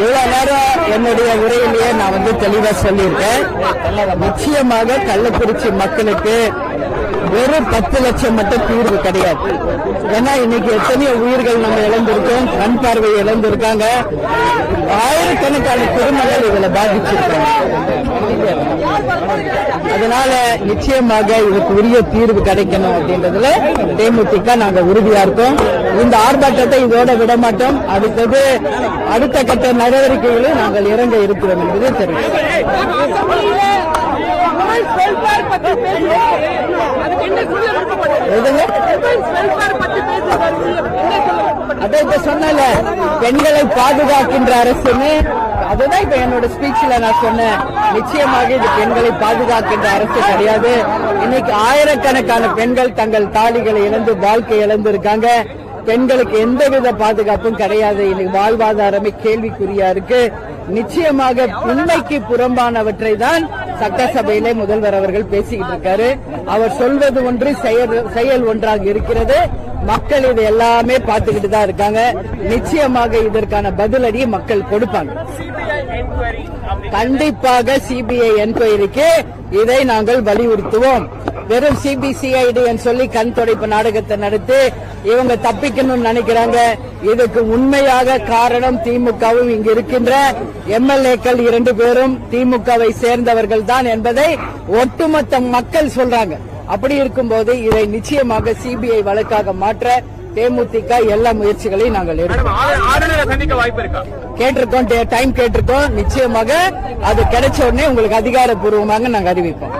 இவ்வளவு நேரம் என்னுடைய உரையிலேயே நான் வந்து தெளிவா சொல்லியிருக்கேன். நிச்சயமாக கள்ளக்குறிச்சி மக்களுக்கு வெறும் பத்து லட்சம் மட்டும் தீர்வு கிடையாது. ஏன்னா இன்னைக்கு எத்தனையோ உயிர்கள் நம்ம இழந்திருக்கோம் கண் பார்வை இழந்திருக்காங்க. ஆயிரக்கணக்கான குடும்பங்கள் இதில் பாதிச்சிருக்காங்க. அதனால நிச்சயமாக இதுக்கு உரிய தீர்வு கிடைக்கணும் அப்படின்றதுல தேமுதிக நாங்க உறுதியா இருக்கோம். இந்த ஆர்ப்பாட்டத்தை இதோட விட மாட்டோம். அடுத்தது அடுத்த கட்ட நடவடிக்கைகளில் நாங்கள் இறங்க இருக்கிறோம் என்பது தெரியும் இப்ப சொன்னல பெண்களை பாதுகாக்கின்ற அரசுன்னு. அதுதான் இப்ப என்னோட ஸ்பீச்ல நான் சொன்னேன். நிச்சயமாக இது பெண்களை பாதுகாக்கின்ற அரசு கிடையாது. இன்னைக்கு ஆயிரக்கணக்கான பெண்கள் தங்கள் தாலிகளை இழந்து வாழ்க்கை இழந்திருக்காங்க. பெண்களுக்கு எந்தவித பாதுகாப்பும் கிடையாது. இன்னைக்கு வாழ்வாதாரமே கேள்விக்குறியா இருக்கு. நிச்சயமாக உண்மைக்கு புறம்பானவற்றை தான் சட்டசபையிலே முதல்வர் அவர்கள் பேசிக்கிட்டு இருக்காரு. அவர் சொல்வது ஒன்று செயல் செயல் ஒன்றாக இருக்கிறது. மக்கள் இது எல்லாமே பார்த்துக்கிட்டு தான் இருக்காங்க. நிச்சயமாக இதற்கான பதிலடி மக்கள் கொடுப்பாங்க. கண்டிப்பாக சிபிஐ என்கொயரிக்கு இதை நாங்கள் வலியுறுத்துவோம். வெறும் சிபிசிஐடி சொல்லி கண் துடைப்பு நாடகத்தை நடத்தி இவங்க தப்பிக்கணும்னு நினைக்கிறாங்க. இதுக்கு உண்மையாக காரணம் திமுகவும் இங்கு இருக்கின்ற எம்எல்ஏக்கள் இரண்டு பேரும். திமுகவை சேர்ந்தவர்கள் தான் என்பதை ஒட்டுமொத்த மக்கள் சொல்றாங்க. அப்படி இருக்கும்போது இதை நிச்சயமாக சிபிஐ வழக்காக மாற்ற தேமுதிக எல்லா முயற்சிகளையும் நாங்கள் கேட்டிருக்கோம் டைம் கேட்டிருக்கோம். நிச்சயமாக அது கிடைச்ச உடனே உங்களுக்கு அதிகாரப்பூர்வமாக நாங்கள் அறிவிப்போம்.